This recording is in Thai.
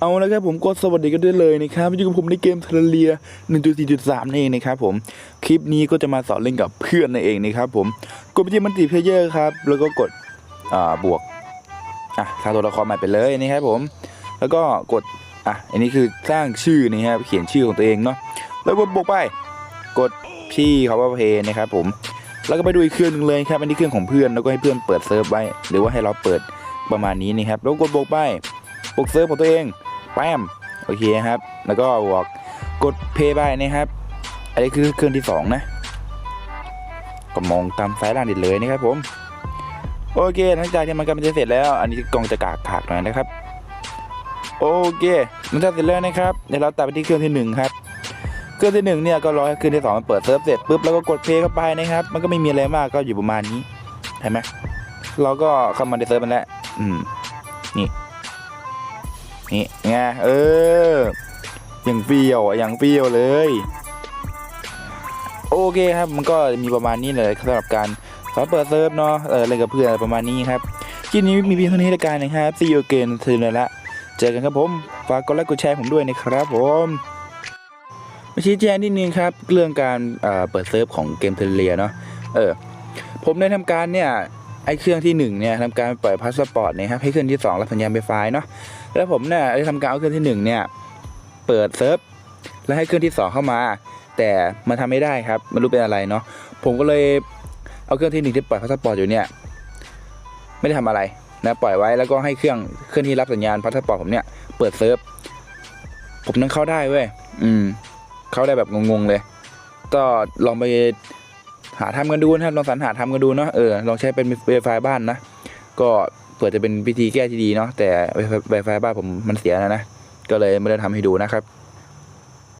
เอาละครับผมก็สวัสดีกันด้วยเลยนะครับอยู่กับผมในเกมเทเลเรีย 1.4.3นั่เองนะครับผมคลิปนี้ก็จะมาสอนเล่นกับเพื่อนนั่นเองนะครับผมกดไปที่มันติเพลเยอร์ครับแล้วก็กดอ่าบวกอะสร้างตัวละครใหม่ไปเลยนะครับผม แล้วก็กดอะอันนี้คือสร้างชื่อนะครับเขียนชื่อของตัวเองเนาะแล้วกดบวกไป กดพี่เขาว่าเพย์นะครับผมแล้วก็ไปดูอีกเครื่องหนึงเลยครับอันนี้เครื่องของเพื่อนแล้วก็ให้เพื่อนเปิดเซิร์ฟไว้ หรือว่าให้เราเปิดประมาณนี้นะครับแล้วกดบวกไปบวกเซิร์ฟของตัวเอง แปมโอเคครับ แล้วก็บวกกดเพย์ไปนะครับอันนี้คือเครื่องที่สองนะก็มองตามซ้ายล่างดิเลยนะครับผม โอเคหลังจากที่มันกำลังจะเสร็จแล้ว อันนี้กล่องจะกากขากหน่อยนะครับ โอเคหลังจากเสร็จแล้วนะครับเดี๋ยวเราตัดไปที่เครื่องที่หนึ่งครับเครื่องที่หนึ่งเนี่ยก็รอให้เครื่องที่สองมันเปิดเซิร์ฟเสร็จปุ๊บแล้วก็กดเพย์เข้าไปนะครับ มันก็ไม่มีอะไรมากก็อยู่ประมาณนี้เห็นไหมเราก็เข้ามาในเซิร์ฟมันแล้วอืมนี่ นี่ไงเอออย่างเปรี้ยวอย่างเปรี้ยวเลย โอเคครับมันก็มีประมาณนี้เลยสำหรับการสอนเปิดเซิร์ฟเนาะเออเล่นกับเพื่อนประมาณนี้ครับคลิปนี้มีเพียงเท่านี้ละกันนะครับ see you again ถึงเลยละเจอกันครับผมฝากกดไลค์กดแชร์ผมด้วยนะครับผมมาชี้แจงนิดนึงครับ เรื่องการเอ่อเปิดเซิร์ฟของเกมเทเลียเนาะเออผมได้ทำการเนี่ย ไอเครื่องที่หนึ่งเนี่ยทำการปล่อยพาสปอร์ตนะครับให้เครื่องที่สองรับสัญญาณไฟฟ้าเนาะแล้วผมเนี่ยได้ทำการเอาเครื่องที่หนึ่งเนี่ยเปิดเซิร์ฟแล้วให้เครื่องที่สองเข้ามา แต่มันทำไม่ได้ครับไม่รู้เป็นอะไรเนาะผมก็เลยเอาเครื่องที่หนึ่งที่ปล่อยพาสปอร์ตอยู่เนี่ยไม่ได้ทำอะไรนะปล่อยไว้แล้วก็ให้เครื่องเครื่องที่รับสัญญาณพาสปอร์ตผมเนี่ยเปิดเซิร์ฟผมนั่งเข้าได้เว้ยอืมเข้าได้แบบงงๆเลย ก็ลองไป หาทำกันดูนะครับลองสรรหาทำกันดูเนาะเออลองใช้เป็นไวไฟบ้านนะ ก็เผื่อจะเป็นวิธีแก้ที่ดีเนาะแต่ไวไฟบ้านผมมันเสียนะนะก็เลยไม่ได้ทำให้ดูนะครับ